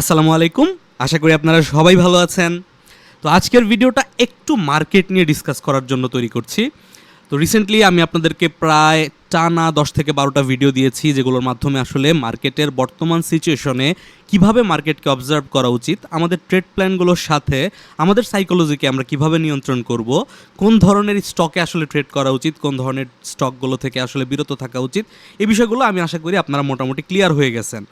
আসসালামু আলাইকুম। আশা করি আপনারা সবাই ভালো আছেন। তো আজকের ভিডিওটা একটু মার্কেট নিয়ে ডিসকাস করার জন্য তৈরি করছি। তো রিসেন্টলি আমি আপনাদেরকে প্রায় টানা দশ থেকে বারোটা ভিডিও দিয়েছি, যেগুলোর মাধ্যমে আসলে মার্কেটের বর্তমান সিচুয়েশনে কীভাবে মার্কেটকে অবজার্ভ করা উচিত, আমাদের ট্রেড প্ল্যানগুলোর সাথে আমাদের সাইকোলজিকে আমরা কীভাবে নিয়ন্ত্রণ করব, কোন ধরনের স্টকে আসলে ট্রেড করা উচিত, কোন ধরনের স্টকগুলো থেকে আসলে বিরত থাকা উচিত, এই বিষয়গুলো আমি আশা করি আপনারা মোটামুটি ক্লিয়ার হয়ে গেছেন।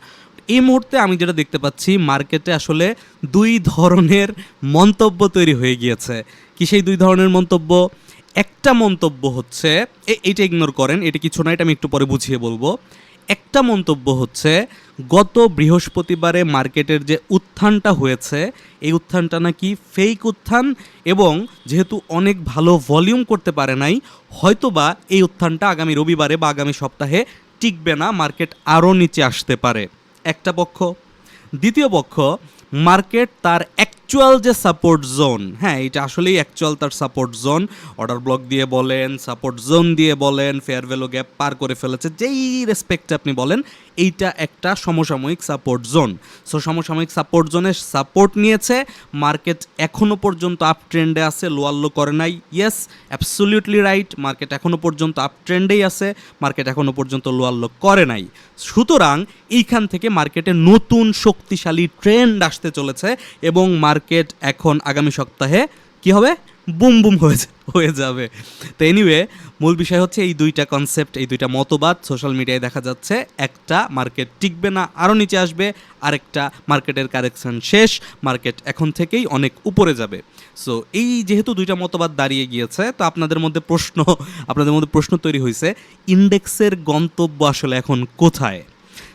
এই মুহূর্তে আমি যেটা দেখতে পাচ্ছি, মার্কেটে আসলে দুই ধরনের মন্তব্য তৈরি হয়ে গিয়েছে। কি সেই দুই ধরনের মন্তব্য? একটা মন্তব্য হচ্ছে এইটা ইগনোর করেন, এটা কিছু না, এটা আমি একটু পরে বুঝিয়ে বলব। একটা মন্তব্য হচ্ছে, গত বৃহস্পতিবারে মার্কেটের যে উত্থানটা হয়েছে, এই উত্থানটা নাকি ফেক উত্থান এবং যেহেতু অনেক ভালো ভলিউম করতে পারে নাই, হয়তোবা এই উত্থানটা আগামী রবিবারে বা আগামী সপ্তাহে টিকবে না, মার্কেট আরও নিচে আসতে পারে। একটা পক্ষ। দ্বিতীয় পক্ষ, মার্কেট তার অ্যাকচুয়াল যে সাপোর্ট জোন হ্যাঁ এটা আসলেই অ্যাকচুয়াল তার সাপোর্ট জোন অর্ডার ব্লক দিয়ে বলেন সাপোর্ট জোন দিয়ে বলেন ফেয়ার ভ্যালু গ্যাপ পার করে ফেলেছে, যেই রেসপেক্টে আপনি বলেন এইটা একটা সমসাময়িক সাপোর্ট জোন সো সমসাময়িক সাপোর্ট জোনে সাপোর্ট নিয়েছে মার্কেট এখনও পর্যন্ত আপ ট্রেন্ডে আছে লোয়ার লো করে নাই। ইয়েস অ্যাবসলিউটলি রাইট মার্কেট এখনও পর্যন্ত আপ ট্রেন্ডেই আছে মার্কেট এখনও পর্যন্ত লোয়ার লো করে নাই। সুতরাং, এইখান থেকে মার্কেটে নতুন শক্তিশালী ট্রেন্ড আসতে চলেছে এবং মার্কেট এখন আগামী সপ্তাহে কি হবে? বুম বুম হয়ে হয়ে যাবে। তো এনিওয়ে মূল বিষয় হচ্ছে এই দুইটা কনসেপ্ট এই দুইটা মতবাদ সোশ্যাল মিডিয়ায় দেখা যাচ্ছে। একটা মার্কেট টিকবে না আরও নিচে আসবে। আরেকটা মার্কেটের কারেকশন শেষ। মার্কেট এখন থেকেই অনেক উপরে যাবে। সো এই যেহেতু দুইটা মতবাদ দাঁড়িয়ে গিয়েছে, তো আপনাদের মধ্যে প্রশ্ন, আপনাদের মধ্যে প্রশ্ন তৈরি হয়েছে, ইন্ডেক্সের গন্তব্য আসলে এখন কোথায়?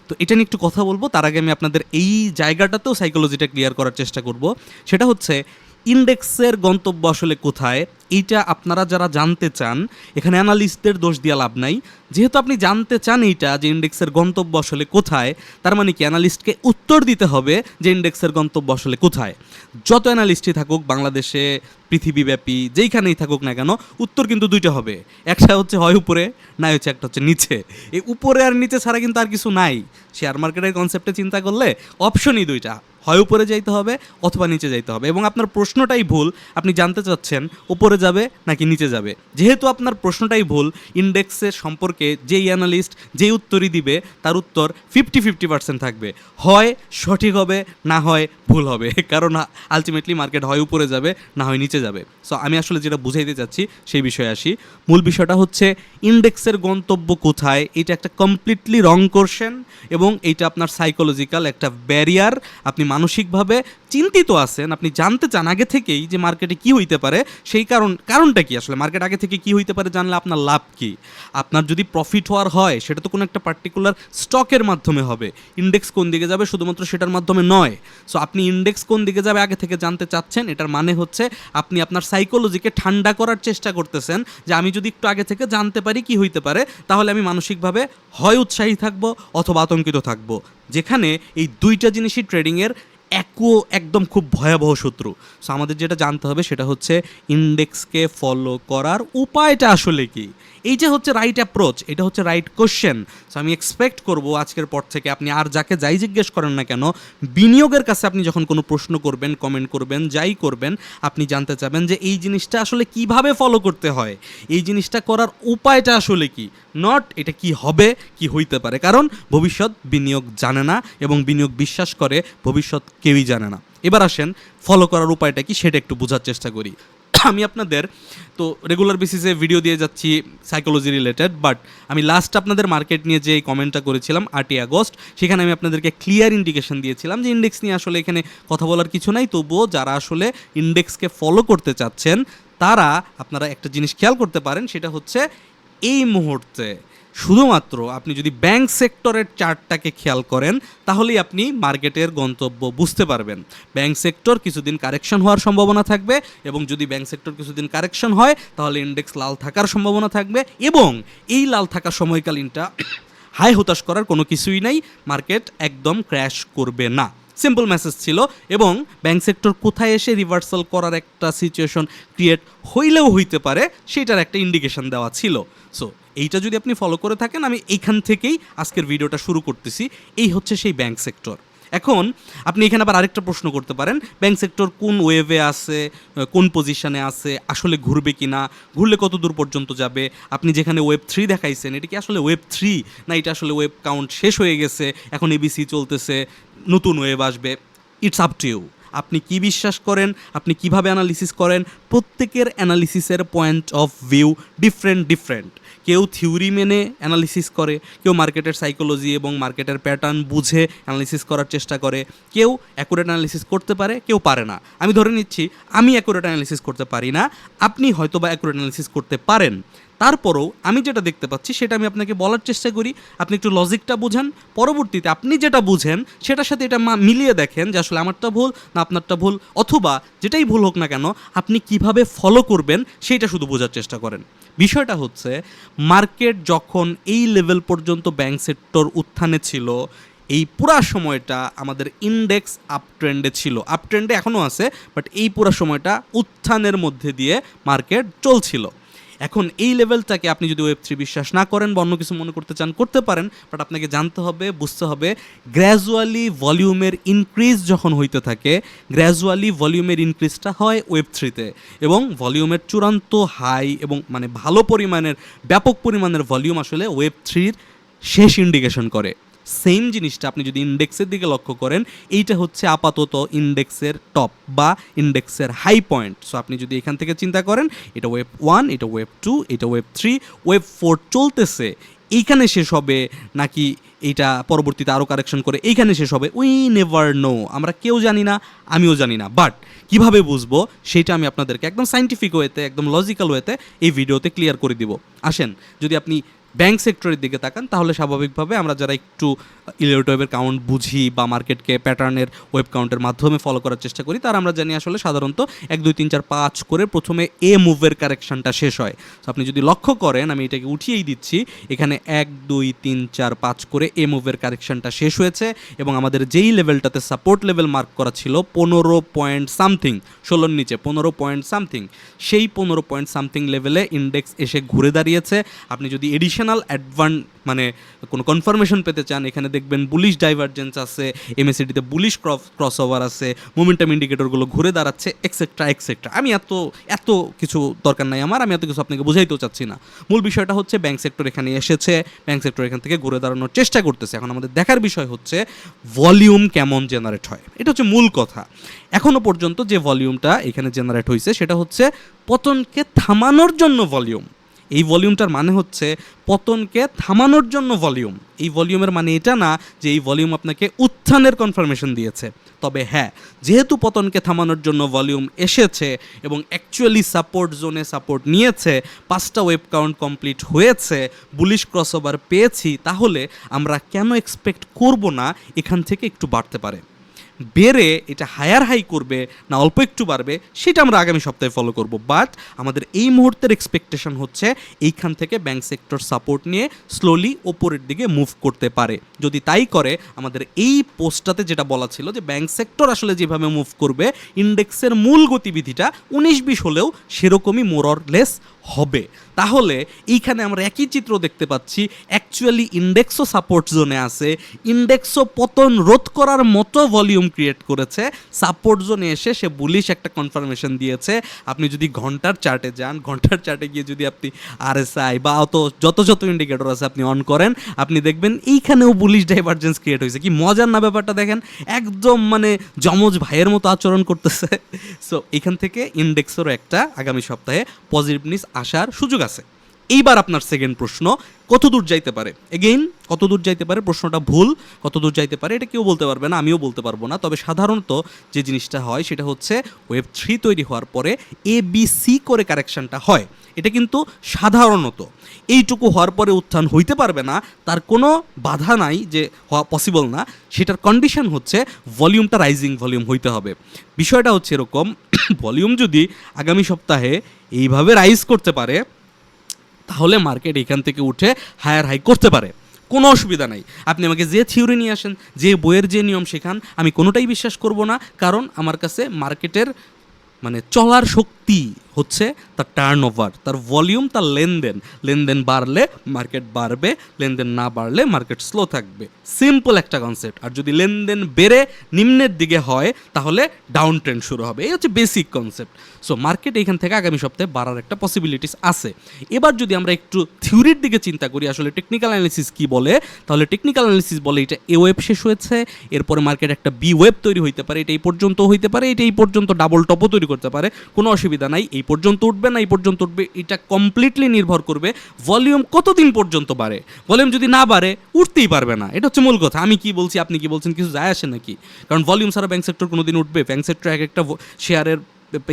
তো এটা নিয়ে একটু কথা বলব। তার আগে আমি আপনাদের এই জায়গাটাতেও সাইকোলজিটা ক্লিয়ার করার চেষ্টা করব। সেটা হচ্ছে ইন্ডেক্সের গন্তব্য আসলে কোথায়? এইটা আপনারা যারা জানতে চান, এখানে অ্যানালিস্টদের দোষ দিয়া লাভ নাই। যেহেতু আপনি জানতে চান এইটা, যে ইন্ডেক্সের গন্তব্য আসলে কোথায়, তার মানে কি অ্যানালিস্টকে উত্তর দিতে হবে যে ইন্ডেক্সের গন্তব্য আসলে কোথায়। যত অ্যানালিস্টই থাকুক, বাংলাদেশে পৃথিবীব্যাপী যেইখানেই থাকুক না কেন, উত্তর কিন্তু দুইটা হবে। একটা হচ্ছে হয় উপরে না হচ্ছে একটা হচ্ছে নিচে। এই উপরে আর নিচে ছাড়া কিন্তু আর কিছু নাই। শেয়ার মার্কেটের কনসেপ্টে চিন্তা করলে অপশনই দুইটা। হয় উপরে যাইতে হবে অথবা নিচে যাইতে হবে। এবং আপনার প্রশ্নটাই ভুল, আপনি জানতে চাচ্ছেন উপরে যাবে নাকি নিচে যাবে। যেহেতু আপনার প্রশ্নটাই ভুল ইন্ডেক্সের সম্পর্কে যেই অ্যানালিস্ট যেই উত্তরই দিবে, তার উত্তর ফিফটি ফিফটি পার্সেন্ট থাকবে। হয় সঠিক হবে, না হয় ভুল হবে। কারণ আলটিমেটলি মার্কেট হয় উপরে যাবে, না হয় নিচে যাবে। সো আমি আসলে যেটা বুঝাইতে চাচ্ছি, সেই বিষয়ে আসি। মূল বিষয়টা হচ্ছে, ইন্ডেক্সের গন্তব্য কোথায়? এটা একটা কমপ্লিটলি রং কোশ্চেন এবং এইটা আপনার সাইকোলজিক্যাল একটা ব্যারিয়ার আপনি মানসিকভাবে চিন্তিত আছেন, আপনি জানতে চান আগে থেকেই যে মার্কেটে কি হইতে পারে, সেই কারণ, কারণটা কি আসলে? মার্কেট আগে থেকে কি হইতে পারে জানলে আপনার লাভ কি? আপনার যদি প্রফিট হওয়ার হয়, সেটা তো কোনো একটা পার্টিকুলার স্টকের মাধ্যমে হবে। ইন্ডেক্স কোন দিকে যাবে? শুধুমাত্র সেটার মাধ্যমে নয়। সো আপনি ইন্ডেক্স কোন দিকে যাবে আগে থেকে জানতে চাচ্ছেন, এটার মানে হচ্ছে আপনি আপনার সাইকোলজিকে ঠান্ডা করার চেষ্টা করতেছেন যে আমি যদি একটু আগে থেকে জানতে পারি কি হইতে পারে, তাহলে আমি মানসিকভাবে হয় উৎসাহী থাকব অথবা আতঙ্কিত থাকব। যেখানে এই দুইটা জিনিসই ট্রেডিংয়ের একও একদম খুব ভয়াবহ শত্রু। সো আমাদের যেটা জানতে হবে সেটা হচ্ছে ইন্ডেক্সকে ফলো করার উপায়টা আসলে কি? এই যে হচ্ছে রাইট অ্যাপ্রোচ এটা হচ্ছে রাইট কোশ্চেন সো আমি এক্সপেক্ট করব আজকের পর থেকে আপনি আর যাকে যাই জিজ্ঞেস করেন না কেন, বিনিয়োগের কাছে আপনি যখন কোনো প্রশ্ন করবেন কমেন্ট করবেন, যাই করবেন, আপনি জানতে চাবেন যে এই জিনিসটা আসলে কীভাবে ফলো করতে হয়, এই জিনিসটা করার উপায়টা আসলে কি নট এটা কি হবে, কি হইতে পারে। কারণ ভবিষ্যৎ বিনিয়োগ জানে না এবং বিনিয়োগ বিশ্বাস করে ভবিষ্যৎ কেউই জানে না। এবার আসেন ফলো করার উপায়টা কি, সেটা একটু বোঝার চেষ্টা করি। আমি আপনাদের, তো রেগুলার বেসিসে ভিডিও দিয়ে যাচ্ছি সাইকোলজি রিলেটেড বাট আমি লাস্ট আপনাদের মার্কেট নিয়ে যে কমেন্টটা করেছিলাম, আটই আগস্ট, সেখানে আমি আপনাদেরকে ক্লিয়ার ইন্ডিকেশন দিয়েছিলাম যে ইন্ডেক্স নিয়ে আসলে এখানে কথা বলার কিছু নাই। তবুও যারা আসলে ইন্ডেক্সকে ফলো করতে চাচ্ছেন, তারা আপনারা একটা জিনিস খেয়াল করতে পারেন, সেটা হচ্ছে এই মুহূর্তে শুধুমাত্র আপনি যদি ব্যাংক সেক্টরের চার্টটাকে খেয়াল করেন, তাহলেই আপনি মার্কেটের গন্তব্য বুঝতে পারবেন। ব্যাংক সেক্টর কিছুদিন কারেকশন হওয়ার সম্ভাবনা থাকবে এবং যদি ব্যাংক সেক্টর কিছুদিন কারেকশন হয়, তাহলে ইন্ডেক্স লাল থাকার সম্ভাবনা থাকবে এবং এই লাল থাকার সময়কালীনটা হাই হতাশ করার কোনো কিছুই নাই মার্কেট একদম ক্র্যাশ করবে না। সিম্পল মেসেজ ছিল এবং ব্যাংক সেক্টর কোথায় এসে রিভার্সাল করার একটা সিচুয়েশন ক্রিয়েট হইলেও হইতে পারে, সেটার একটা ইন্ডিকেশন দেওয়া ছিল। সো এইটা যদি আপনি ফলো করে থাকেন, আমি এইখান থেকেই আজকের ভিডিওটা শুরু করতেছি। এই হচ্ছে সেই ব্যাংক সেক্টর এখন আপনি এখানে আবার আরেকটা প্রশ্ন করতে পারেন ব্যাংক সেক্টর কোন ওয়েভে আছে, কোন পজিশনে আছে, আসলে ঘুরবে কি না ঘুরলে কত দূর পর্যন্ত যাবে, আপনি যেখানে ওয়েব থ্রি দেখাইছেন, এটা কি আসলে ওয়েব থ্রি না এটা আসলে ওয়েব কাউন্ট শেষ হয়ে গেছে, এখন এবিসি চলতেছে, নতুন ওয়েব আসবে ইটস আপ টু ইউ আপনি কি বিশ্বাস করেন? আপনি কীভাবে অ্যানালিসিস করেন? প্রত্যেকের অ্যানালিসিসের point of view different different কেউ থিওরি মেনে অ্যানালিসিস করে, কেউ মার্কেটের সাইকোলজি এবং মার্কেটের প্যাটার্ন বুঝে অ্যানালিসিস করার চেষ্টা করে। কেউ অ্যাকুরেট অ্যানালিসিস করতে পারে, কেউ পারে না। আমি ধরে নিচ্ছি, আমি অ্যাকুরেট অ্যানালিসিস করতে পারি না, আপনি হয়তো বা অ্যাকুরেট অ্যানালিসিস করতে পারেন। তারপরেও আমি যেটা দেখতে পাচ্ছি, সেটা আমি আপনাকে বলার চেষ্টা করি, আপনি একটু লজিকটা বুঝেন। পরবর্তীতে আপনি যেটা বুঝেন, সেটার সাথে এটা মিলিয়ে দেখেন যে আসলে আমারটা ভুল না আপনারটা ভুল, অথবা যেটাই ভুল হোক না কেন, আপনি কীভাবে ফলো করবেন সেইটা শুধু বোঝার চেষ্টা করেন। বিষয়টা হচ্ছে মার্কেট যখন এই লেভেল পর্যন্ত ব্যাংক সেক্টর উত্থানে ছিল, এই পুরা সময়টা আমাদের ইন্ডেক্স আপ ট্রেন্ডে ছিল। আপ ট্রেন্ডে এখনও আছে বাট এই পুরা সময়টা উত্থানের মধ্যে দিয়ে মার্কেট চলছিল। এখন এই লেভেলটাকে আপনি যদি ওয়েব থ্রি বিশ্বাস না করেন বা অন্য কিছু মনে করতে চান, করতে পারেন বাট আপনাকে জানতে হবে, বুঝতে হবে গ্র্যাজুয়ালি ভলিউমের ইনক্রিজ যখন হইতে থাকে গ্র্যাজুয়ালি ভলিউমের ইনক্রিজটা হয় ওয়েব থ্রিতে এবং ভলিউমের চূড়ান্ত হাই এবং মানে ভালো পরিমাণের, ব্যাপক পরিমাণের ভলিউম আসলে ওয়েব থ্রির শেষ ইন্ডিকেশন করে। সেম জিনিসটা আপনি যদি ইন্ডেক্সের দিকে লক্ষ্য করেন, এইটা হচ্ছে আপাতত ইন্ডেক্সের টপ বা ইন্ডেক্সের হাই পয়েন্ট। সো আপনি যদি এখান থেকে চিন্তা করেন, এটা ওয়েব ওয়ান এটা ওয়েব টু এটা ওয়েব থ্রি ওয়েব ফোর চলতেছে, এইখানে শেষ হবে নাকি এইটা পরবর্তীতে আরও কারেকশন করে, এইখানে শেষ হবে উই নেভার নো আমরা কেউ জানি না, আমিও জানি না। বাট কীভাবে বুঝব? সেটা আমি আপনাদেরকে একদম সাইন্টিফিক ওয়েতে একদম লজিক্যাল ওয়েতে এই ভিডিওতে ক্লিয়ার করে দিব। আসেন, যদি আপনি ব্যাংক সেক্টরের দিকে তাকান, তাহলে স্বাভাবিকভাবে আমরা যারা একটু ইলিওট ওয়েবের কাউন্ট বুঝি বা মার্কেটকে প্যাটার্নের ওয়েব কাউন্টের মাধ্যমে ফলো করার চেষ্টা করি, তার আমরা জানি আসলে সাধারণত এক, দুই, তিন, চার, পাঁচ করে প্রথমে এ মুভের কারেকশনটা শেষ হয়। তো আপনি যদি লক্ষ্য করেন, আমি এটাকে উঠিয়েই দিচ্ছি, এখানে এক, দুই, তিন, চার, পাঁচ করে এ মুভের কারেকশনটা শেষ হয়েছে এবং আমাদের যেই লেভেলটাতে সাপোর্ট লেভেল মার্ক করা ছিল পনেরো পয়েন্ট সামথিং ষোলোর নিচে পনেরো পয়েন্ট সামথিং সেই পনেরো পয়েন্ট সামথিং লেভেলে ইন্ডেক্স এসে ঘুরে দাঁড়িয়েছে। আপনি যদি এডিশনাল অ্যাডভান মানে কোনো কনফার্মেশন পেতে চান, এখানে দেখবেন বুলিশ ডাইভারজেন্স আছে এমএসিডিতে বুলিশ ক্রস ওভার আছে মোমেন্টাম ইন্ডিকেটরগুলো ঘুরে দাঁড়াচ্ছে এক্সেট্রা এক্সেট্রা আমি এত এত কিছু দরকার নাই আমার, আমি এত কিছু আপনাকে বোঝাইতেও চাচ্ছি না। মূল বিষয়টা হচ্ছে ব্যাংক সেক্টর এখানে এসেছে ব্যাংক সেক্টর এখান থেকে ঘুরে দাঁড়ানোর চেষ্টা করতেছে। এখন আমাদের দেখার বিষয় হচ্ছে ভলিউম কেমন জেনারেট হয়। এটা হচ্ছে মূল কথা। এখনও পর্যন্ত যে ভলিউমটা এখানে জেনারেট হয়েছে সেটা হচ্ছে পতনকে থামানোর জন্য ভলিউম এই ভলিউমটার মানে হচ্ছে পতনকে থামানোর জন্য ভলিউম। এই ভলিউমের মানে এটা না যে এই ভলিউম আপনাকে উত্থানের কনফার্মেশন দিয়েছে। তবে হ্যাঁ যেহেতু পতনকে থামানোর জন্য ভলিউম এসেছে এবং অ্যাকচুয়ালি সাপোর্ট জোনে সাপোর্ট নিয়েছে, পাঁচটা ওয়েব কাউন্ট কমপ্লিট হয়েছে বুলিশ ক্রসওভার পেয়েছি, তাহলে আমরা কেন এক্সপেক্ট করব না এখান থেকে একটু বাড়তে পারে। বেড়ে এটা হায়ার হাই করবে, না অল্প একটু বাড়বে, সেটা আমরা আগামী সপ্তাহে ফলো করব। বাট আমাদের এই মুহূর্তের এক্সপেকটেশন হচ্ছে এইখান থেকে ব্যাংক সেক্টর সাপোর্ট নিয়ে স্লোলি ওপরের দিকে মুভ করতে পারে। যদি তাই করে, আমাদের এই পোস্টটাতে যেটা বলা ছিল যে ব্যাংক সেক্টর আসলে যেভাবে মুভ করবে ইন্ডেক্সের মূল গতিবিধিটা উনিশ বিশ হলেও সেরকমই মোরর লেস হবে। তাহলে এইখানে আমরা একই চিত্র দেখতে পাচ্ছি অ্যাকচুয়ালি ইন্ডেক্সও সাপোর্ট জোনে আছে। ইন্ডেক্সও পতন রোধ করার মতো ভলিউম ক্রিয়েট করেছে। সাপোর্ট জোনে এসে সে বুলিশ একটা কনফার্মেশন দিয়েছে। আপনি যদি ঘণ্টার চার্টে যান, ঘণ্টার চার্টে গিয়ে যদি আপনি আরএসআই বা অত, যত যত ইন্ডিকেটর আছে আপনি অন করেন, আপনি দেখবেন এইখানেও বুলিশ ডাইভারজেন্স ক্রিয়েট হয়েছে। কি মজার না ব্যাপারটা দেখেন? একদম মানে যমজ ভাইয়ের মতো আচরণ করতেছে। সো এখান থেকে ইন্ডেক্সেরও একটা আগামী সপ্তাহে পজিটিভনেস আসার সুযোগ আছে। এইবার আপনার সেকেন্ড প্রশ্ন, কত দূর যাইতে পারে? এগেইন কত দূর যাইতে পারে? প্রশ্নটা ভুল, কত দূর যাইতে পারে? এটা কেউ বলতে পারবে না, আমিও বলতে পারব না। তবে সাধারণত যে জিনিসটা হয়, সেটা হচ্ছে ওয়েব থ্রি তৈরি হওয়ার পরে এ বি সি করে কারেকশনটা হয়। এটা কিন্তু সাধারণত। এইটুকু হওয়ার পরে উত্থান হইতে পারবে না, তার কোনো বাধা নাই যে হওয়া পসিবল না। সেটার কন্ডিশন হচ্ছে ভলিউমটা রাইজিং ভলিউম হইতে হবে। বিষয়টা হচ্ছে এরকম ভলিউম যদি আগামী সপ্তাহে এইভাবে রাইজ করতে পারে, তাহলে মার্কেট এখান থেকে উঠে হায়ার হাই করতে পারে। কোনো অসুবিধা নাই। আপনি আমাকে যে থিওরি নিয়ে আসেন, যে বইয়ের যে নিয়ম শেখান, আমি কোনোটাই বিশ্বাস করব না। কারণ আমার কাছে মার্কেটের মানে চলার শক্তি হচ্ছে তার টার্ন ওভার তার ভলিউম তার লেনদেন। লেনদেন বাড়লে মার্কেট বাড়বে, লেনদেন না বাড়লে মার্কেট স্লো থাকবে। সিম্পল একটা কনসেপ্ট আর যদি লেনদেন বেড়ে নিম্নের দিকে হয়, তাহলে ডাউন ট্রেন্ড শুরু হবে। এই হচ্ছে বেসিক কনসেপ্ট সো মার্কেট এখান থেকে আগামী সপ্তাহে বাড়ার একটা পসিবিলিটিস আছে। এবার যদি আমরা একটু থিওরির দিকে চিন্তা করি, আসলে টেকনিক্যাল অ্যানালিসিস কি বলে, তাহলে টেকনিক্যাল অ্যানালিসিস বলে এটা এ ওয়েব শেষ হয়েছে, এরপরে মার্কেট একটা বি ওয়েব তৈরি হইতে পারে, এটা এই পর্যন্ত হইতে পারে, এটা এই পর্যন্ত ডাবল টপও তৈরি করতে পারে, কোনো অসুবিধা নাই, এই পর্যন্ত উঠবে না, এই পর্যন্ত উঠবে, এটা কমপ্লিটলি নির্ভর করবে ভলিউম কতদিন পর্যন্ত বাড়ে। ভলিউম যদি না বাড়ে, উঠতেই পারবে না, এটা হচ্ছে মূল কথা। আমি কি বলছি, আপনি কি বলছেন, কিছু যায় আসে নাকি? কারণ ভলিউম ছাড়া ব্যাংক সেক্টর কোনো দিন উঠবে ব্যাংক সেক্টর এক একটা শেয়ারের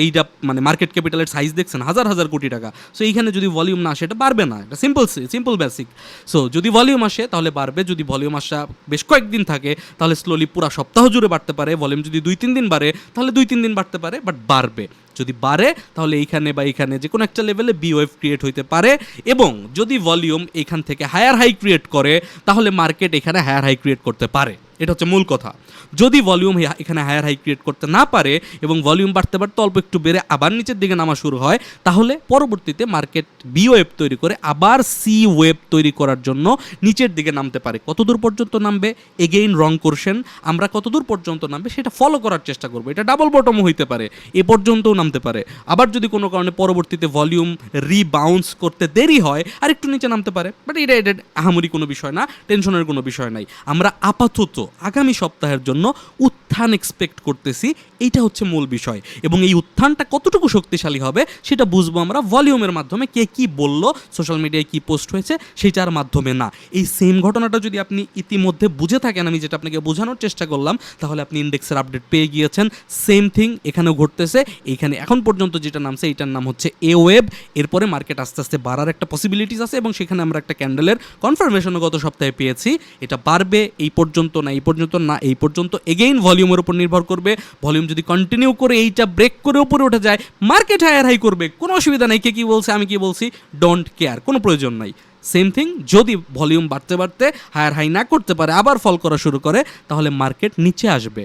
এইটা মানে মার্কেট ক্যাপিটালের সাইজ দেখছেন, হাজার হাজার কোটি টাকা। সো এইখানে যদি ভলিউম না আসে, এটা বাড়বে না। এটা সিম্পল সিম্পল বেসিক সো যদি ভলিউম আসে, তাহলে বাড়বে। যদি ভলিউম আসা বেশ কয়েকদিন থাকে, তাহলে স্লোলি পুরো সপ্তাহ জুড়ে বাড়তে পারে। ভলিউম যদি দুই, তিন দিন বাড়ে, তাহলে দুই, তিন দিন বাড়তে পারে বাট বাড়বে। যদি বাড়ে, তাহলে এইখানে বা এইখানে যে কোনো একটা লেভেলে বি ওয়েভ ক্রিয়েট হইতে পারে। এবং যদি ভলিউম এখান থেকে হায়ার হাই ক্রিয়েট করে, তাহলে মার্কেট এখানে হায়ার হাই ক্রিয়েট করতে পারে। এটা হচ্ছে মূল কথা। যদি ভলিউম এখানে হায়ার হাই ক্রিয়েট করতে না পারে এবং ভলিউম বাড়তে বাড়তে অল্প একটু বেড়ে আবার নিচের দিকে নামা শুরু হয়, তাহলে পরবর্তীতে মার্কেট বি ওয়েব তৈরি করে আবার সি ওয়েব তৈরি করার জন্য নিচের দিকে নামতে পারে। কতদূর পর্যন্ত নামবে? এগেইন রং করছেন আমরা কতদূর পর্যন্ত নামবে সেটা ফলো করার চেষ্টা করব। এটা ডাবল বটমও হইতে পারে, এ পর্যন্তও নামতে পারে। আবার যদি কোনো কারণে পরবর্তীতে ভলিউম রিবাউন্স করতে দেরি হয় আর একটু নিচে নামতে পারে। বাট এটা এটা আহামরি কোনো বিষয় না টেনশনের কোনো বিষয় নাই। আমরা আপাতত আগামী সপ্তাহের জন্য উত্থান এক্সপেক্ট করতেছি এইটা হচ্ছে মূল বিষয়। এবং এই উত্থানটা কতটুকু শক্তিশালী হবে, সেটা বুঝব আমরা ভলিউমের মাধ্যমে কে কি বলল, সোশ্যাল মিডিয়ায় কি পোস্ট হয়েছে, সেটার মাধ্যমে না। এই সেম ঘটনাটা যদি আপনি ইতিমধ্যে বুঝে থাকেন, আমি যেটা আপনাকে বোঝানোর চেষ্টা করলাম, তাহলে আপনি ইন্ডেক্সের আপডেট পেয়ে গিয়েছেন। সেম থিং এখানেও ঘটতেছে। এইখানে এখন পর্যন্ত যেটা নামছে, এইটার নাম হচ্ছে এ ওয়েব এরপরে মার্কেট আস্তে আস্তে বাড়ার একটা পসিবিলিটিস আছে এবং সেখানে আমরা একটা ক্যান্ডেলের কনফার্মেশনও গত সপ্তাহে পেয়েছি। এটা বাড়বে, এই পর্যন্ত না, এই পর্যন্ত না, এই পর্যন্ত এগেইন ভলিউমের উপর নির্ভর করবে। ভলিউম যদি কন্টিনিউ করে এইটা ব্রেক করে উপরে উঠে যায় মার্কেট হায়ার হাই করবে। কোনো অসুবিধা নেই, কে কী বলছে, আমি কি বলছি ডোন্ট কেয়ার কোনো প্রয়োজন নাই। সেম থিং, যদি ভলিউম বাড়তে বাড়তে হায়ার হাই না করতে পারে, আবার ফল করা শুরু করে, তাহলে মার্কেট নিচে আসবে।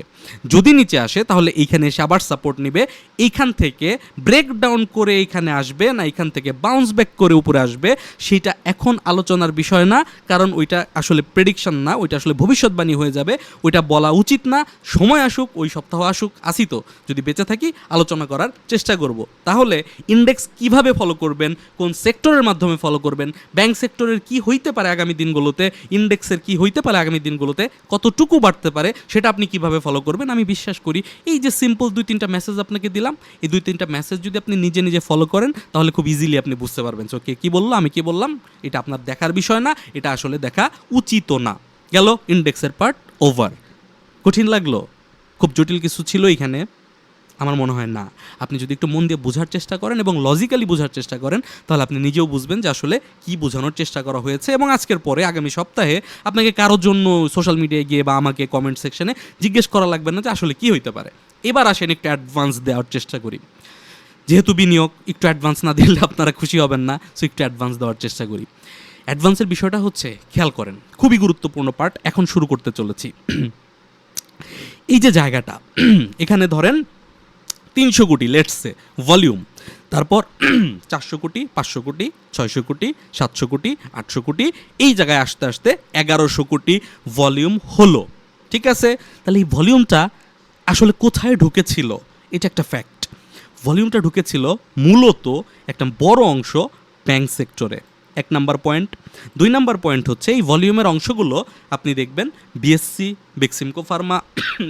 যদি নিচে আসে, তাহলে এইখানে এসে আবার সাপোর্ট নিবে। এইখান থেকে ব্রেকডাউন করে এইখানে আসবে না, এইখান থেকে বাউন্স ব্যাক করে উপরে আসবে, সেটা এখন আলোচনার বিষয় না, কারণ ওইটা আসলে প্রেডিকশন না, ওইটা আসলে ভবিষ্যৎবাণী হয়ে যাবে, ওইটা বলা উচিত না, সময় আসুক, ওই সপ্তাহ আসুক, আসি তো। যদি বেঁচে থাকি, আলোচনা করার চেষ্টা করব। তাহলে ইন্ডেক্স কীভাবে ফলো করবেন, কোন সেক্টরের মাধ্যমে ফলো করবেন ব্যাংক সেক্টরের কি হইতে পারে আগামী দিনগুলোতে? ইন্ডেক্সের কি হইতে পারে আগামী দিনগুলোতে? কতটুকু বাড়তে পারে? সেটা আপনি কীভাবে ফলো করবেন? আমি বিশ্বাস করি, এই যে সিম্পল দুই তিনটা মেসেজ আপনাকে দিলাম, এই দুই তিনটা মেসেজ যদি আপনি নিজে নিজে ফলো করেন, তাহলে খুব ইজিলি আপনি বুঝতে পারবেন সো কে কী বলল, আমি কি বললাম? এটা আপনার দেখার বিষয় না, এটা আসলে দেখা উচিত না। গেল ইন্ডেক্সের পার্ট ওভার কঠিন লাগল? খুব জটিল কিছু ছিল এখানে। আমার মনে হয় না। আপনি যদি একটু মন দিয়ে বোঝার চেষ্টা করেন এবং লজিক্যালি বোঝার চেষ্টা করেন, তাহলে আপনি নিজেও বুঝবেন যে আসলে কি বোঝানোর চেষ্টা করা হয়েছে এবং আজকের পরে, আগামী সপ্তাহে আপনাকে কারোর জন্য সোশ্যাল মিডিয়ায় গিয়ে বা আমাকে কমেন্ট সেকশনে জিজ্ঞেস করা লাগবে না যে আসলে কি হইতে পারে। এবার আসেন একটু অ্যাডভান্স দেওয়ার চেষ্টা করি। যেহেতু বিনিয়োগ, একটু অ্যাডভান্স না দিলে আপনারা খুশি হবেন না সো একটু অ্যাডভান্স দেওয়ার চেষ্টা করি। অ্যাডভান্সের বিষয়টা হচ্ছে, খেয়াল করেন, খুবই গুরুত্বপূর্ণ পার্ট এখন শুরু করতে চলেছি। এই যে জায়গাটা, এখানে ধরেন তিনশো কোটি লেটসে ভলিউম তারপর চারশো কোটি, পাঁচশো কোটি, ছয়শো কোটি, সাতশো কোটি, আটশো কোটি, এই জায়গায় আসতে আসতে এগারোশো কোটি ভলিউম হলো। ঠিক আছে? তাহলে এই ভলিউমটা আসলে কোথায় ঢুকেছিল? এটা একটা ফ্যাক্ট ভলিউমটা ঢুকেছিল মূলত একটা বড় অংশ ব্যাংক সেক্টরে এক নাম্বার পয়েন্ট দুই নাম্বার পয়েন্ট হচ্ছে এই ভলিউমের অংশগুলো আপনি দেখবেন বিএসসি বেক্সিমকো ফার্মা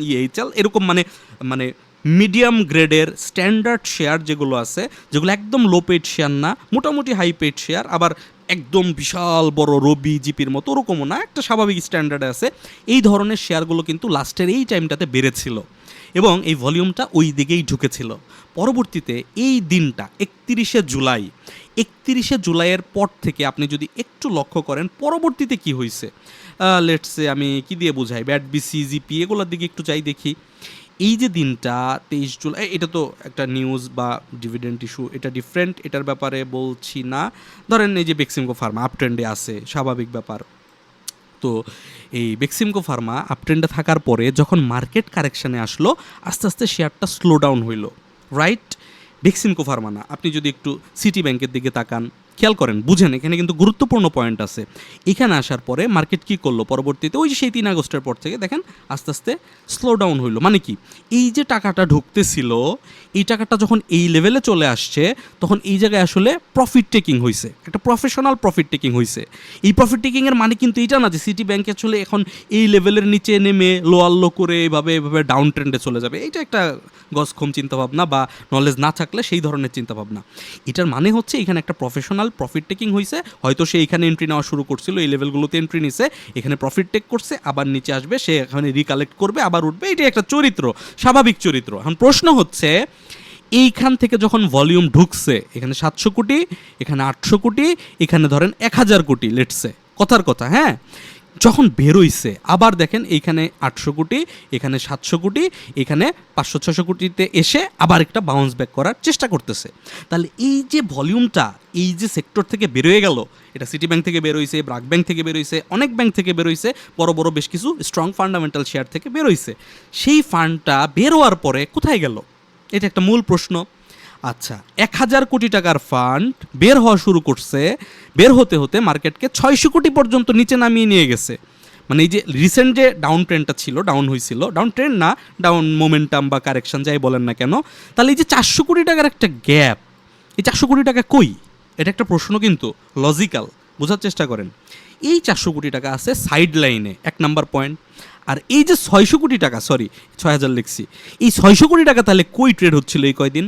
ইএইচএল এরকম মানে মানে মিডিয়াম গ্রেডের স্ট্যান্ডার্ড শেয়ার যেগুলো আছে, যেগুলো একদম লো পেড শেয়ার না, মোটামুটি হাই পেড শেয়ার, আবার একদম বিশাল বড় রবি, জিপির মতো ওরকমও না, একটা স্বাভাবিক স্ট্যান্ডার্ডে আছে। এই ধরনের শেয়ারগুলো কিন্তু লাস্টের এই টাইমটাতে বেড়েছিল এবং এই ভলিউমটা ওই দিকেই ঢুকেছিল। পরবর্তীতে এই দিনটা, একত্রিশে জুলাই, একত্রিশে জুলাইয়ের পর থেকে আপনি যদি একটু লক্ষ্য করেন, পরবর্তীতে কি হয়েছে লেটসে আমি কি দিয়ে বোঝাই? ব্যাট বিসি জিপি এগুলোর দিকে একটু চাই দেখি। এই যে দিনটা, তেইশ জুলাই এটা তো একটা নিউজ বা ডিভিডেন্ট ইস্যু এটা ডিফারেন্ট এটার ব্যাপারে বলছি না। ধরেন এই যে বেক্সিমকো ফার্মা আপ ট্রেন্ডে আছে, স্বাভাবিক ব্যাপার। তো এই বেক্সিমকো ফার্মা আপট্রেন্ডে থাকার পরে যখন মার্কেট কারেকশানে আসলো, আস্তে আস্তে শেয়ারটা স্লো ডাউন হইল। রাইট ভেক্সিমকো ফার্মা না। আপনি যদি একটু সিটি ব্যাংকের দিকে তাকান খেয়াল করেন, বুঝেন, এখানে কিন্তু গুরুত্বপূর্ণ পয়েন্ট আছে। এখানে আসার পরে মার্কেট কি করল পরবর্তীতে? ওই যে সেই তিন আগস্টের পর থেকে দেখেন, আস্তে আস্তে স্লো ডাউন হইল। মানে কি? এই যে টাকাটা ঢুকতেছিল, এই টাকাটা যখন এই লেভেলে চলে আসছে, তখন এই জায়গায় আসলে প্রফিট টেকিং হয়েছে একটা প্রফেশনাল প্রফিট টেকিং হয়েছে এই প্রফিট টেকিংয়ের মানে কিন্তু এটা না যে সিটি ব্যাংকে চলে এখন এই লেভেলের নিচে নেমে লো করে এভাবে এভাবে ডাউন ট্রেন্ডে চলে যাবে। এটা একটা গসখম চিন্তাভাবনা বা নলেজ না থাকলে সেই ধরনের চিন্তাভাবনা। এটার মানে হচ্ছে এখানে একটা প্রফেশনাল প্রফিট টেকিং হয়েছে হয়তো সে এখানে এন্ট্রি নেওয়া শুরু করছিল, এই লেভেলগুলোতে এন্ট্রি নিছে, এখানে প্রফিট টেক করছে, আবার নিচে আসবে, সে এখানে রিকালেক্ট করবে, আবার উঠবে এটি একটা চরিত্র, স্বাভাবিক চরিত্র। এখন প্রশ্ন হচ্ছে, এইখান থেকে যখন ভলিউম ঢুকছে, এখানে সাতশো কোটি, এখানে আটশো কোটি, এখানে ধরেন এক হাজার কোটি লেটসে কথার কথা হ্যাঁ? যখন বেরোইছে, আবার দেখেন এইখানে আটশো কোটি, এখানে সাতশো কোটি, এখানে পাঁচশো ছশো কোটিতে এসে আবার একটা বাউন্স ব্যাক করার চেষ্টা করতেছে। তাহলে এই যে ভলিউমটা এই যে সেক্টর থেকে বেরোয় গেল, এটা সিটি ব্যাংক থেকে বেরোইছে ব্রাক ব্যাংক থেকে বেরোইছে, অনেক ব্যাংক থেকে বেরোইছে, বড় বড় বেশ কিছু স্ট্রং ফান্ডামেন্টাল শেয়ার থেকে বেরোইছে। সেই ফান্ডটা বেরোয়ার পরে কোথায় গেল? এটা একটা মূল প্রশ্ন। আচ্ছা এক হাজার কোটি টাকার ফান্ড বের হওয়া শুরু করছে। বের হতে হতে মার্কেটকে ছয়শো কোটি পর্যন্ত নিচে নামিয়ে নিয়ে গেছে। মানে এই যে রিসেন্ট যে ডাউন ট্রেন্ডটা ছিল ডাউন হয়েছিল ডাউন ট্রেন্ড না ডাউন মোমেন্টাম বা কারেকশন যাই বলেন না কেন, তাহলে এই যে চারশো কোটি টাকার একটা গ্যাপ এই চারশো কোটি টাকা কই? এটা একটা প্রশ্ন কিন্তু লজিক্যাল বোঝার চেষ্টা করেন। এই চারশো কোটি টাকা আছে সাইড লাইনে এক নাম্বার পয়েন্ট আর এই যে ছয়শো কোটি টাকা সরি ছয় হাজার লিখছি, এই ছয়শো কোটি টাকা তাহলে কই ট্রেড হচ্ছিল এই কয়দিন?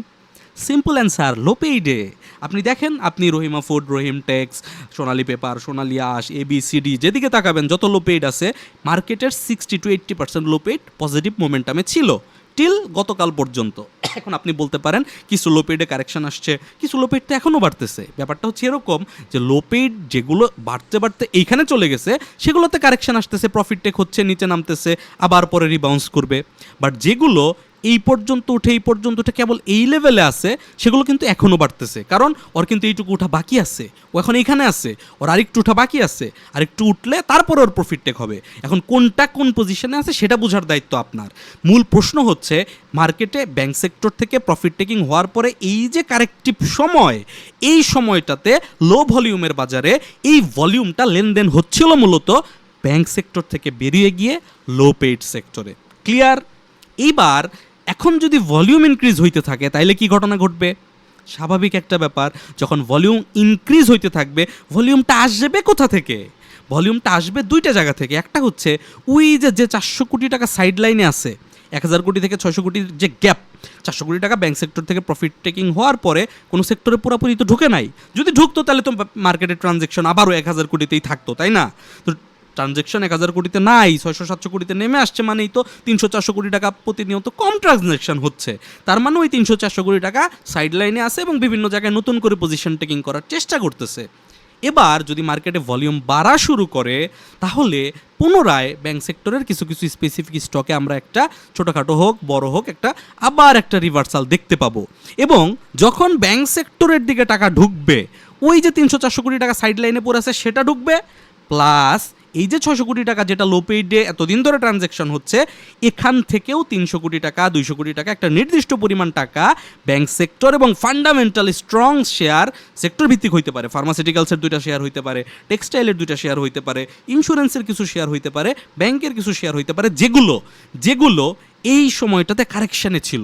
সিম্পল অ্যান্সার লোপেইডে আপনি দেখেন, আপনি Rahima food Rahim tex Sonali paper Sonali আশ এ বি সি ডি যেদিকে তাকাবেন, যত লোপেইড আছে মার্কেটের sixty to eighty percent low paid positive মোমেন্টামে ছিল। টিল গতকাল পর্যন্ত। এখন আপনি বলতে পারেন, কিছু লোপেডে কারেকশন আসছে, কিছু লোপেড তো এখনও বাড়তেছে। ব্যাপারটা হচ্ছে এরকম যে লোপেড যেগুলো বাড়তে বাড়তে এইখানে চলে গেছে, সেগুলোতে কারেকশন আসতেছে প্রফিট টেক হচ্ছে, নিচে নামতেছে, আবার পরে রিবাউন্স করবে। বাট যেগুলো এই পর্যন্ত উঠে, এই পর্যন্ত উঠে কেবল এই লেভেলে আছে, সেগুলো কিন্তু এখনও বাড়তেছে। কারণ ওর কিন্তু এইটুকু উঠা বাকি আছে। ও এখন এইখানে আছে। ওর আরেকটু উঠা বাকি আছে। আরেকটু উঠলে তারপরে ওর প্রফিট টেক হবে। এখন কোনটা কোন পজিশনে আছে, সেটা বোঝার দায়িত্ব আপনার। মূল প্রশ্ন হচ্ছে মার্কেটে ব্যাংক সেক্টর থেকে প্রফিট টেকিং হওয়ার পরে এই যে কারেক্টিভ সময়, এই সময়টাতে লো ভলিউমের বাজারে এই ভলিউমটা লেনদেন হচ্ছিল মূলত ব্যাংক সেক্টর থেকে বেরিয়ে গিয়ে লো পেইড সেক্টরে ক্লিয়ার এইবার এখন যদি ভলিউম ইনক্রিজ হইতে থাকে, তাইলে কি ঘটনা ঘটবে? স্বাভাবিক একটা ব্যাপার, যখন ভলিউম ইনক্রিজ হইতে থাকবে ভলিউমটা আসবে কোথা থেকে? ভলিউমটা আসবে দুইটা জায়গা থেকে। একটা হচ্ছে, ওই যে যে চারশো কোটি টাকা সাইড লাইনে আছে, এক হাজার কোটি থেকে ছয়শো কোটির যে গ্যাপ চারশো কোটি টাকা ব্যাংক সেক্টর থেকে প্রফিট টেকিং হওয়ার পরে কোনো সেক্টরে পুরোপুরি তো ঢুকে নাই। যদি ঢুকতো, তাহলে তো মার্কেটের ট্রানজেকশন আবারও এক হাজার কোটিতেই থাকতো, তাই না? তো ট্রানজেকশন এক হাজার কোটিতে নাই, ছয়শো সাতশো কোটিতে নেমে আসছে মানেই তো তিনশো চারশো কোটি টাকা প্রতিনিয়ত কম ট্রানজেকশন হচ্ছে। তার মানে ওই তিনশো চারশো কোটি টাকা সাইড লাইনে আছে এবং বিভিন্ন জায়গায় নতুন করে পজিশন টেকিং করার চেষ্টা করতেছে। এবার যদি মার্কেটে ভলিউম বাড়া শুরু করে, তাহলে পুনরায় ব্যাংক সেক্টরের কিছু কিছু স্পেসিফিক স্টকে আমরা একটা ছোটোখাটো হোক, বড় হোক, একটা আবার একটা রিভার্সাল দেখতে পাবো। এবং যখন ব্যাংক সেক্টরের দিকে টাকা ঢুকবে, ওই যে তিনশো চারশো কোটি টাকা সাইড লাইনে পড়ে আছে, সেটা ঢুকবে প্লাস এই যে ছশো কোটি টাকা যেটা লো পেইডে এতদিন ধরে ট্রানজ্যাকশন হচ্ছে, এখান থেকেও তিনশো কোটি টাকা, দুইশো কোটি টাকা একটা নির্দিষ্ট পরিমাণ টাকা ব্যাংক সেক্টর এবং ফান্ডামেন্টাল স্ট্রং শেয়ার সেক্টর ভিত্তিক হইতে পারে। ফার্মাসিউটিক্যালসের দুইটা শেয়ার হইতে পারে টেক্সটাইলের দুইটা শেয়ার হইতে পারে ইন্স্যুরেন্সের কিছু শেয়ার হইতে পারে ব্যাংকের কিছু শেয়ার হইতে পারে, যেগুলো যেগুলো এই সময়টাতে কারেকশানে ছিল।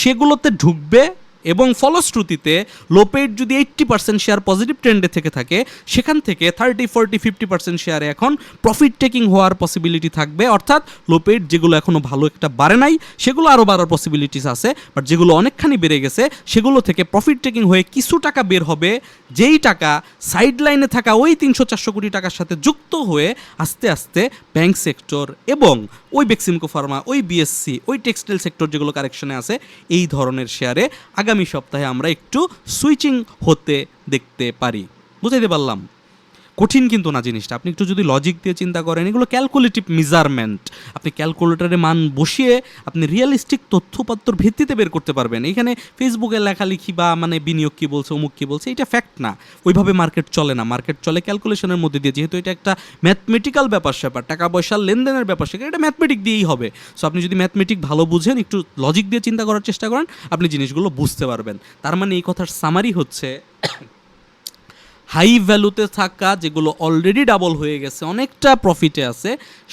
সেগুলোতে ঢুকবে এবং ফলশ্রুতিতে লোপেড যদি এইট্টি পার্সেন্ট শেয়ার পজিটিভ ট্রেন্ডে থেকে থাকে, সেখান থেকে থার্টি ফোরটি ফিফটি পার্সেন্ট শেয়ারে এখন প্রফিট টেকিং হওয়ার পসিবিলিটি থাকবে। অর্থাৎ লোপেড যেগুলো এখনও ভালো একটা বাড়ে নাই, সেগুলো আরও বাড়ার পসিবিলিটিস আছে বাট যেগুলো অনেকখানি বেড়ে গেছে, সেগুলো থেকে প্রফিট টেকিং হয়ে কিছু টাকা বের হবে, যেই টাকা সাইড লাইনে থাকা ওই তিনশো চারশো কোটি টাকার সাথে যুক্ত হয়ে আস্তে আস্তে ব্যাংক সেক্টর এবং ওই বেক্সিমকো ফার্মা, ওই বিএসসি ওই টেক্সটাইল সেক্টর যেগুলো কারেকশনে আছে, এই ধরনের শেয়ারে আগামী সপ্তাহে আমরা একটু সুইচিং হতে দেখতে পারি। বুঝাইতে পারলাম? কঠিন কিন্তু না জিনিসটা। আপনি একটু যদি লজিক দিয়ে চিন্তা করেন, এগুলো ক্যালকুলেটিভ মেজারমেন্ট আপনি ক্যালকুলেটরে মান বসিয়ে আপনি রিয়েলিস্টিক তথ্যপত্র ভিত্তিতে বের করতে পারবেন। এখানে ফেসবুকে লেখালেখি বা মানে বিনিয়োগ কী বলছে, অমুক কী বলছে, এটা ফ্যাক্ট না। ওইভাবে মার্কেট চলে না। মার্কেট চলে ক্যালকুলেশনের মধ্যে দিয়ে। যেহেতু এটা একটা ম্যাথমেটিক্যাল ব্যাপার স্যাপার টাকা পয়সার লেনদেনের ব্যাপার সেটা এটা ম্যাথমেটিক দিয়েই হবে। সো আপনি যদি ম্যাথমেটিক ভালো বুঝেন, একটু লজিক দিয়ে চিন্তা করার চেষ্টা করেন, আপনি জিনিসগুলো বুঝতে পারবেন। তার মানে এই কথার সামারি হচ্ছে হাই ভ্যালুতে থাকা যেগুলো অলরেডি ডাবল হয়ে গেছে, অনেকটা প্রফিটে আছে,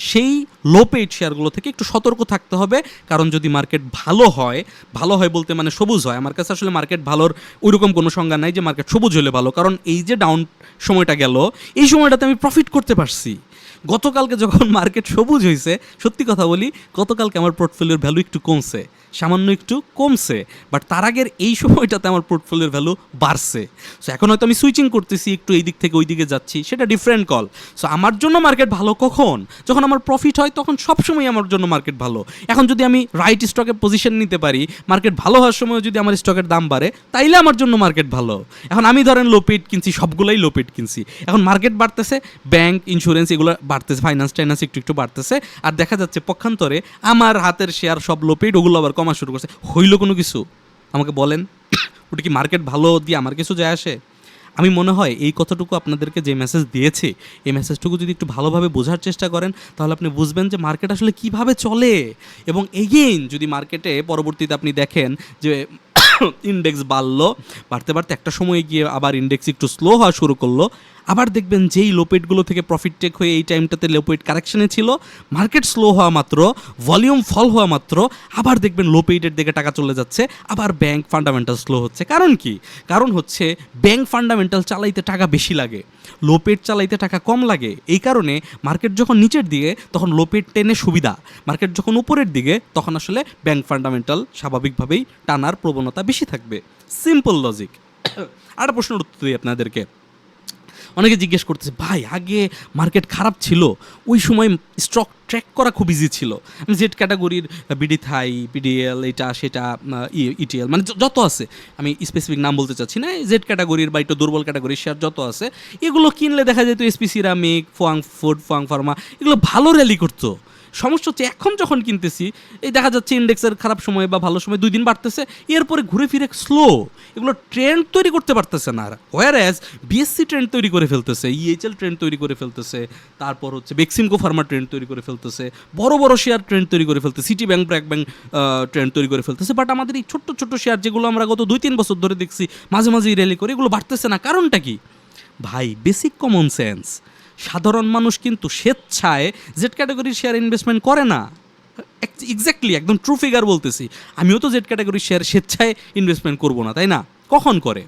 সেই লো পেইড শেয়ারগুলো থেকে একটু সতর্ক থাকতে হবে। কারণ যদি মার্কেট ভালো হয় ভালো হয় বলতে মানে সবুজ হয়, আমার কাছে আসলে মার্কেট ভালোর ওইরকম কোনো সংজ্ঞা নাই যে মার্কেট সবুজ হলে ভালো। কারণ এই যে ডাউন সময়টা গেল, এই সময়টাতে আমি প্রফিট করতে পারছি। গতকালকে যখন মার্কেট সবুজ হয়েছে সত্যি কথা বলি, গতকালকে আমার পোর্টফোলিওর ভ্যালু একটু কমছে। সামান্য একটু কমছে বাট তার আগের এই সময়টাতে আমার পোর্টফোলিওর ভ্যালু বাড়ছে। সো এখন হয়তো আমি সুইচিং করতেছি, একটু এই দিক থেকে ওই দিকে যাচ্ছি, সেটা ডিফারেন্ট কল সো আমার জন্য মার্কেট ভালো কখন? যখন আমার প্রফিট হয়, তখন সবসময় আমার জন্য মার্কেট ভালো। এখন যদি আমি রাইট স্টকে পজিশন নিতে পারি মার্কেট ভালো হওয়ার সময় যদি আমার স্টকের দাম বাড়ে, তাইলে আমার জন্য মার্কেট ভালো। এখন আমি ধরেন লোপিট কিনছি, সবগুলোই লোপিট কিনছি। এখন মার্কেট বাড়তেছে ব্যাংক ইন্স্যুরেন্স এগুলো বাড়তেছে ফাইন্যান্স টাইন্যান্স একটু একটু বাড়তেছে। আর দেখা যাচ্ছে, পক্ষান্তরে আমার হাতের শেয়ার সব লোপিট ওগুলো আবার কমা শুরু করছে। হইল কোনো কিছু? আমাকে বলেন। ওটা কি মার্কেট ভালো দিয়ে আমার কিছু যায় আসে? আমি মনে হয় এই কথাটুকু আপনাদেরকে যে মেসেজ দিয়েছি, এই মেসেজটুকু যদি একটু ভালোভাবে বোঝার চেষ্টা করেন, তাহলে আপনি বুঝবেন যে মার্কেট আসলে কীভাবে চলে। এবং এগেইন যদি মার্কেটে পরবর্তীতে আপনি দেখেন যে ইন্ডেক্স বাড়লো, বাড়তে বাড়তে একটা সময় গিয়ে আবার ইন্ডেক্স একটু স্লো হওয়া শুরু করল আবার দেখবেন যেই লোপেটগুলো থেকে প্রফিট টেক হয়ে এই টাইমটাতে লোপেট কারেকশনে ছিল মার্কেট স্লো হওয়া মাত্র ভলিউম ফল হওয়া মাত্র, আবার দেখবেন লোপেটের দিকে টাকা চলে যাচ্ছে, আবার ব্যাংক ফান্ডামেন্টাল স্লো হচ্ছে। কারণ কি? কারণ হচ্ছে ব্যাংক ফান্ডামেন্টাল চালাইতে টাকা বেশি লাগে, লোপেট চালাইতে টাকা কম লাগে, এই কারণে মার্কেট যখন নিচের দিকে, তখন লোপেট টেনে সুবিধা মার্কেট যখন উপরের দিকে, তখন আসলে ব্যাংক ফান্ডামেন্টাল স্বাভাবিকভাবেই টানার প্রবণতা বেশি থাকবে। সিম্পল লজিক আর প্রশ্নের উত্তর দিই আপনাদেরকে। অনেকে জিজ্ঞেস করতেছে, ভাই, আগে মার্কেট খারাপ ছিল, ওই সময় স্টক ট্র্যাক করা খুব ইজি ছিল। আমি জেড ক্যাটাগরির বিডি থাই বিডিএল এটা, সেটা ইটিএল মানে যত আছে। আমি স্পেসিফিক নাম বলতে চাচ্ছি না জেড ক্যাটাগরির বা একটু দুর্বল ক্যাটাগরির শেয়ার যত আছে, এগুলো কিনলে দেখা যেত SP ceramic Fuwang food Fuwang pharma এগুলো ভালো র্যালি করতো। সমস্যা হচ্ছে এখন যখন কিনতেছি, এই দেখা যাচ্ছে ইন্ডেক্সের খারাপ সময় বা ভালো সময় দুই দিন বাড়তেছে, এরপরে ঘুরে ফিরে স্লো এগুলো ট্রেন্ড তৈরি করতে পারতেছে না আর। হোয়ার অ্যাজ বিএসসি ট্রেন্ড তৈরি করে ফেলতেছে ইএইচএল ট্রেন্ড তৈরি করে ফেলতেছে, তারপর হচ্ছে বেক্সিমকো ফার্মা ট্রেন্ড তৈরি করে ফেলতেছে, বড় বড় শেয়ার ট্রেন্ড তৈরি করে ফেলতেছে City bank BRAC bank trend তৈরি করে ফেলতেছে। বাট আমাদের এই ছোট্ট ছোট্ট শেয়ার যেগুলো আমরা গত দুই তিন বছর ধরে দেখছি, মাঝে মাঝেই র্যালি করে, এগুলো বাড়তেছে না। কারণটা কি? ভাই বেসিক কমন সেন্স সাধারণ মানুষ কিন্তু স্বেচ্ছায় জেড ক্যাটাগরির শেয়ার ইনভেস্টমেন্ট করে না। এক্স্যাক্টলি একদম ট্রু ফিগার বলতেছি। আমিও তো জেড ক্যাটাগরির শেয়ার স্বেচ্ছায় ইনভেস্টমেন্ট করব না, তাই না? কখন করে?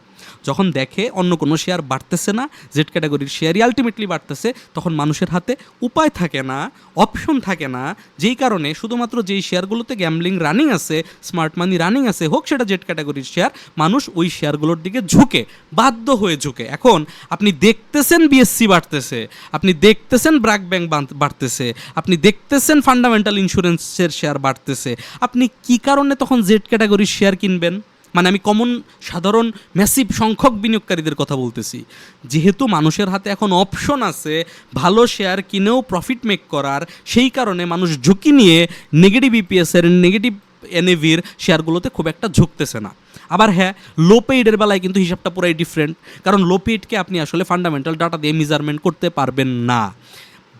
যখন দেখে অন্য কোনো শেয়ার বাড়তেছে না জেড ক্যাটাগরির শেয়ারই আলটিমেটলি বাড়তেছে, তখন মানুষের হাতে উপায় থাকে না অপশন থাকে না। যেই কারণে শুধুমাত্র যেই শেয়ারগুলোতে গ্যামলিং রানিং আছে স্মার্ট মানি রানিং আছে, হোক সেটা জেড ক্যাটাগরির শেয়ার মানুষ ওই শেয়ারগুলোর দিকে ঝুঁকে, বাধ্য হয়ে ঝুঁকে। এখন আপনি দেখতেছেন বিএসসি বাড়তেছে, আপনি দেখতেছেন ব্র্যাক ব্যাংক বাড়তেছে, আপনি দেখতেছেন ফান্ডামেন্টাল ইন্স্যুরেন্সের শেয়ার বাড়তেছে, আপনি কি কারণে তখন জেড ক্যাটাগরির শেয়ার কিনবেন? মানে আমি কমন সাধারণ ম্যাসিভ সংখ্যক বিনিয়োগকারীদের কথা বলতেছি। যেহেতু মানুষের হাতে এখন অপশন আছে ভালো শেয়ার কিনেও প্রফিট মেক করার, সেই কারণে মানুষ ঝুঁকি নিয়ে নেগেটিভ ইপিএসের নেগেটিভ এনএভির শেয়ারগুলোতে খুব একটা ঝুঁকতেছে না। আবার হ্যাঁ লো পেইডের বেলায় কিন্তু হিসাবটা পুরাই ডিফারেন্ট কারণ লো পেইডকে আপনি আসলে ফান্ডামেন্টাল ডাটা দিয়ে মেজারমেন্ট করতে পারবেন না।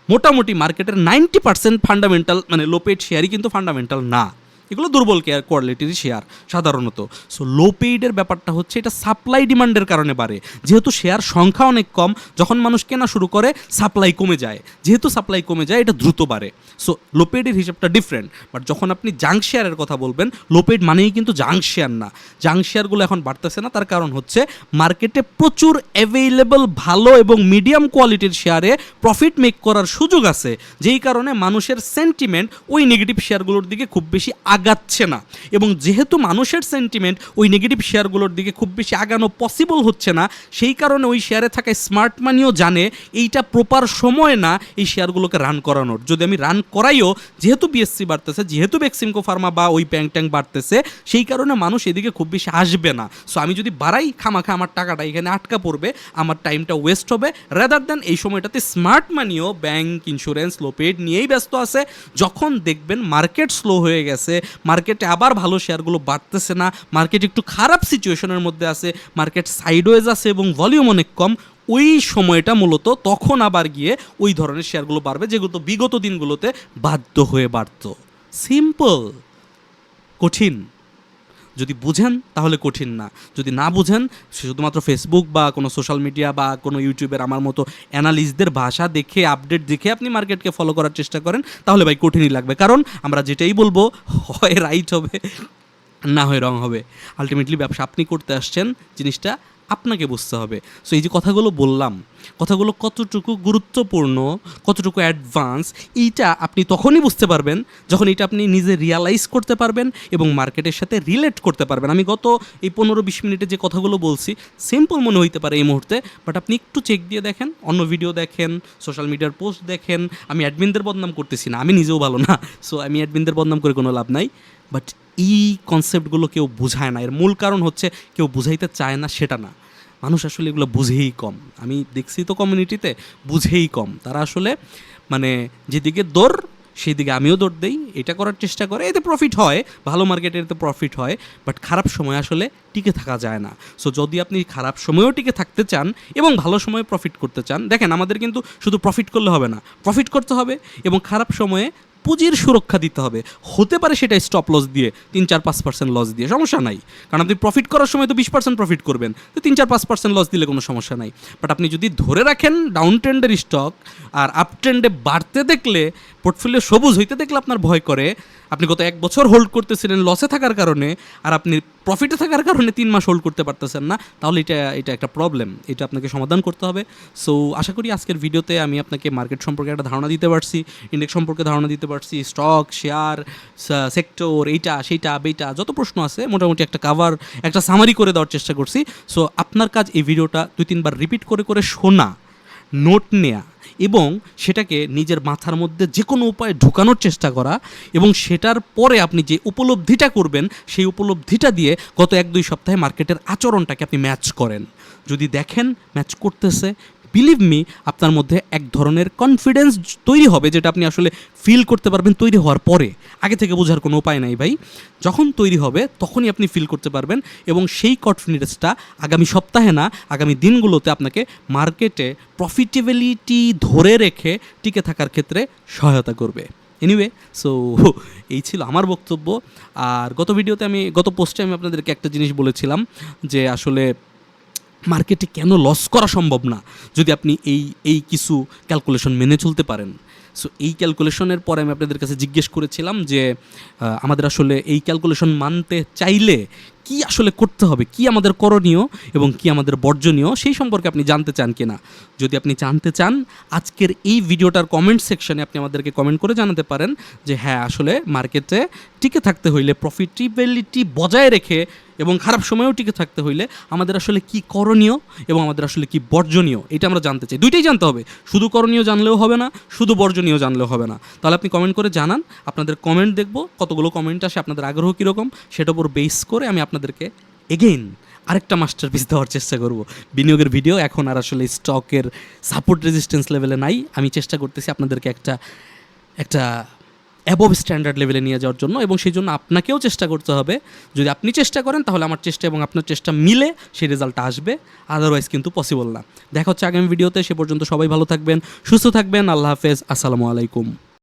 মোটামুটি মার্কেটের নাইনটি পার্সেন্ট ফান্ডামেন্টাল মানে লো পেইড শেয়ারই কিন্তু ফান্ডামেন্টাল না। এগুলো দুর্বল কেয়ার কোয়ালিটির শেয়ার সাধারণত। সো লো পেইডের ব্যাপারটা হচ্ছে এটা সাপ্লাই ডিমান্ডের কারণে বাড়ে। যেহেতু শেয়ার সংখ্যা অনেক কম, যখন মানুষ কেনা শুরু করে সাপ্লাই কমে যায়। যেহেতু সাপ্লাই কমে যায়, এটা দ্রুত বাড়ে। সো লো পেইডের হিসাবটা ডিফারেন্ট বাট যখন আপনি জাঙ্ক শেয়ারের কথা বলবেন লো পেইড মানেই কিন্তু জাঙ্ক শেয়ার না। জাঙ্ক শেয়ারগুলো এখন বাড়তেছে না, তার কারণ হচ্ছে মার্কেটে প্রচুর অ্যাভেইলেবল ভালো এবং মিডিয়াম কোয়ালিটির শেয়ারে প্রফিট মেক করার সুযোগ আছে। যেই কারণে মানুষের সেন্টিমেন্ট ওই নেগেটিভ শেয়ারগুলোর দিকে খুব বেশি আগ্রহ আগাচ্ছে না। এবং যেহেতু মানুষের সেন্টিমেন্ট ওই নেগেটিভ শেয়ারগুলোর দিকে খুব বেশি আগানো পসিবল হচ্ছে না, সেই কারণে ওই শেয়ারে থাকা স্মার্ট মানিও জানে এইটা প্রপার সময় না এই শেয়ারগুলোকে রান করানোর। যদি আমি রান করাইও, যেহেতু বিএসসি বাড়তেছে, যেহেতু বেক্সিমকো ফার্মা বা ওই ব্যাংক ট্যাঙ্ক বাড়তেছে, সেই কারণে মানুষ এদিকে খুব বেশি আসবে না। সো আমি যদি বাড়াই খামাখা আমার টাকাটা এখানে আটকা পড়বে, আমার টাইমটা ওয়েস্ট হবে। রাদার দেন এই সময়টাতে স্মার্ট মানিও ব্যাংক ইন্স্যুরেন্স লোপেড নিয়েই ব্যস্ত আছে। যখন দেখবেন মার্কেট স্লো হয়ে গেছে মার্কেটে আবার ভালো শেয়ারগুলো বাড়তেছে না। মার্কেট একটু খারাপ সিচুয়েশনের মধ্যে আছে। মার্কেট সাইডওয়েজ আছে এবং ভলিউম অনেক কম। ওই সময়টা মূলত তখন আবার গিয়ে ওই ধরনের শেয়ারগুলো বাড়বে যেগুলো বিগত দিনগুলোতে বাধ্য হয়ে বাড়ত। সিম্পল কঠিন। যদি বুঝেন, তাহলে কঠিন না। যদি না বুঝেন শুধুমাত্র ফেসবুক বা কোনো সোশ্যাল মিডিয়া বা কোনো ইউটিউবের আমার মতো অ্যানালিস্টদের ভাষা দেখে আপডেট দেখে আপনি মার্কেটকে ফলো করার চেষ্টা করেন, তাহলে ভাই কঠিনই লাগবে। কারণ আমরা যেটাই বলব, হয় রাইট হবে, না হয় রং হবে। আলটিমেটলি ব্যবসা আপনি করতে আসছেন, জিনিসটা আপনাকে বুঝতে হবে। সো এই যে কথাগুলো বললাম, কথাগুলো কতটুকু গুরুত্বপূর্ণ, কতটুকু অ্যাডভান্স এইটা আপনি তখনই বুঝতে পারবেন যখন এটা আপনি নিজে রিয়ালাইজ করতে পারবেন এবং মার্কেটের সাথে রিলেট করতে পারবেন। আমি গত এই পনেরো বিশ মিনিটে যে কথাগুলো বলছি সিম্পল মনে হইতে পারে এই মুহূর্তে বাট আপনি একটু চেক দিয়ে দেখেন, অন্য ভিডিও দেখেন সোশ্যাল মিডিয়ার পোস্ট দেখেন। আমি অ্যাডমিনদের বদনাম করতেছি না, আমি নিজেও ভালো না সো আমি অ্যাডমিনদের বদনাম করে কোনো লাভ নাই। বাট এই কনসেপ্টগুলো কেউ বোঝায় না। এর মূল কারণ হচ্ছে কেউ বুঝাইতে চায় না সেটা না। মানুষ আসলে এগুলো বুঝেই কম। আমি দেখছি তো কমিউনিটিতে বুঝেই কম। তারা আসলে মানে যেদিকে দৌড় সেই দিকে আমিও দৌড় দেই। এটা করার চেষ্টা করে। এতে প্রফিট হয়। ভালো মার্কেটে এতে প্রফিট হয়। বাট খারাপ সময় আসলে টিকে থাকা যায় না। সো যদি আপনি খারাপ সময়েও টিকে থাকতে চান এবং ভালো সময়ে প্রফিট করতে চান, দেখেন আমাদের কিন্তু শুধু প্রফিট করলে হবে না। প্রফিট করতে হবে এবং খারাপ সময়ে পুঁজির সুরক্ষা দিতে হবে। হতে পারে সেটা স্টপ লস দিয়ে, তিন চার পাঁচ পার্সেন্ট লস দিয়ে, সমস্যা নাই। কারণ আপনি প্রফিট করার সময় তো বিশ পার্সেন্ট প্রফিট করবেন, তো তিন চার পাঁচ পার্সেন্ট লস দিলে কোনো সমস্যা নাই। বাট আপনি যদি ধরে রাখেন ডাউন ট্রেন্ডের স্টক আর আপ ট্রেন্ডে বাড়তে দেখলে পোর্টফোলিও সবুজ হইতে দেখলে আপনার ভয় করে আপনি গত এক বছর হোল্ড করতেছিলেন লসে থাকার কারণে, আর আপনি প্রফিটে থাকার কারণে তিন মাস হোল্ড করতে পারতেছেন না, তাহলে এটা এটা একটা প্রবলেম এটা আপনাকে সমাধান করতে হবে। সো আশা করি আজকের ভিডিওতে আমি আপনাকে মার্কেট সম্পর্কে একটা ধারণা দিতে পারছি ইন্ডেক্স সম্পর্কে ধারণা দিতে পারছি স্টক শেয়ার সেক্টর এইটা, সেইটা বেইটা যত প্রশ্ন আছে, মোটামুটি একটা কাভার একটা সামারি করে দেওয়ার চেষ্টা করছি। সো আপনার কাজ এই ভিডিওটা দুই তিনবার রিপিট করে করে শোনা নোট নেয়া এবং সেটাকে নিজের মাথার মধ্যে যে কোনো উপায়ে ঢুকানোর চেষ্টা করা এবং সেটার পরে আপনি যে উপলব্ধিটা করবেন, সেই উপলব্ধিটা দিয়ে গত এক দুই সপ্তাহে মার্কেটের আচরণটাকে আপনি ম্যাচ করেন। যদি দেখেন ম্যাচ করতেছে বিলিভ মি আপনার মধ্যে এক ধরনের কনফিডেন্স তৈরি হবে যেটা আপনি আসলে ফিল করতে পারবেন তৈরি হওয়ার পরে। আগে থেকে বোঝার কোনো উপায় নাই ভাই। যখন তৈরি হবে, তখনই আপনি ফিল করতে পারবেন এবং সেই কনফিডেন্সটা আগামী সপ্তাহে না, আগামী দিনগুলোতে আপনাকে মার্কেটে প্রফিটেবিলিটি ধরে রেখে টিকে থাকার ক্ষেত্রে সহায়তা করবে। এনিওয়ে সো এই ছিল আমার বক্তব্য। আর গত ভিডিওতে আমি, গত পোস্টে আমি আপনাদেরকে একটা জিনিস বলেছিলাম যে আসলে মার্কেটে কেন লস করা সম্ভব না? যদি আপনি এই এই কিছু ক্যালকুলেশন মেনে চলতে পারেন। সো এই ক্যালকুলেশনের পরে আমি আপনাদের কাছে জিজ্ঞেস করেছিলাম যে আমাদের আসলে এই ক্যালকুলেশন মানতে চাইলে কি আসলে করতে হবে? কি আমাদের করণীয় এবং কি আমাদের বর্জনীয়? সেই সম্পর্কে আপনি জানতে চান কিনা? যদি আপনি জানতে চান, আজকের এই ভিডিওটার কমেন্ট সেকশনে আপনি আমাদেরকে কমেন্ট করে জানাতে পারেন যে হ্যাঁ আসলে মার্কেটে টিকে থাকতে হইলে প্রফিটেবিলিটি বজায় রেখে এবং খারাপ সময়েও টিকে থাকতে হইলে আমাদের আসলে কি করণীয় এবং আমাদের আসলে কি বর্জনীয়? এটা আমরা জানতে চাই। দুইটাই জানতে হবে। শুধু করণীয় জানলেও হবে না, শুধু বর্জনীয় জানলেও হবে না। তাহলে আপনি কমেন্ট করে জানান। আপনাদের কমেন্ট দেখব। কতগুলো কমেন্ট আসে, আপনাদের আগ্রহ কীরকম, সেটার উপর বেস করে আমি আপনাদেরকে এগেইন আরেকটা মাস্টার পিস দেওয়ার চেষ্টা করব। বিনিয়োগের ভিডিও এখন আর আসলে স্টকের সাপোর্ট রেজিস্ট্যান্স লেভেলে নাই। আমি চেষ্টা করতেছি আপনাদেরকে একটা একটা অ্যাবভ স্ট্যান্ডার্ড লেভেলে নিয়ে যাওয়ার জন্য এবং সেই জন্য আপনাকেও চেষ্টা করতে হবে। যদি আপনি চেষ্টা করেন, তাহলে আমার চেষ্টা এবং আপনার চেষ্টা মিলে সেই রেজাল্টটা আসবে। আদারওয়াইজ কিন্তু পসিবল না। দেখা হচ্ছে আগামী ভিডিওতে সে পর্যন্ত সবাই ভালো থাকবেন, সুস্থ থাকবেন। আল্লাহ হাফেজ। আসসালামু আলাইকুম।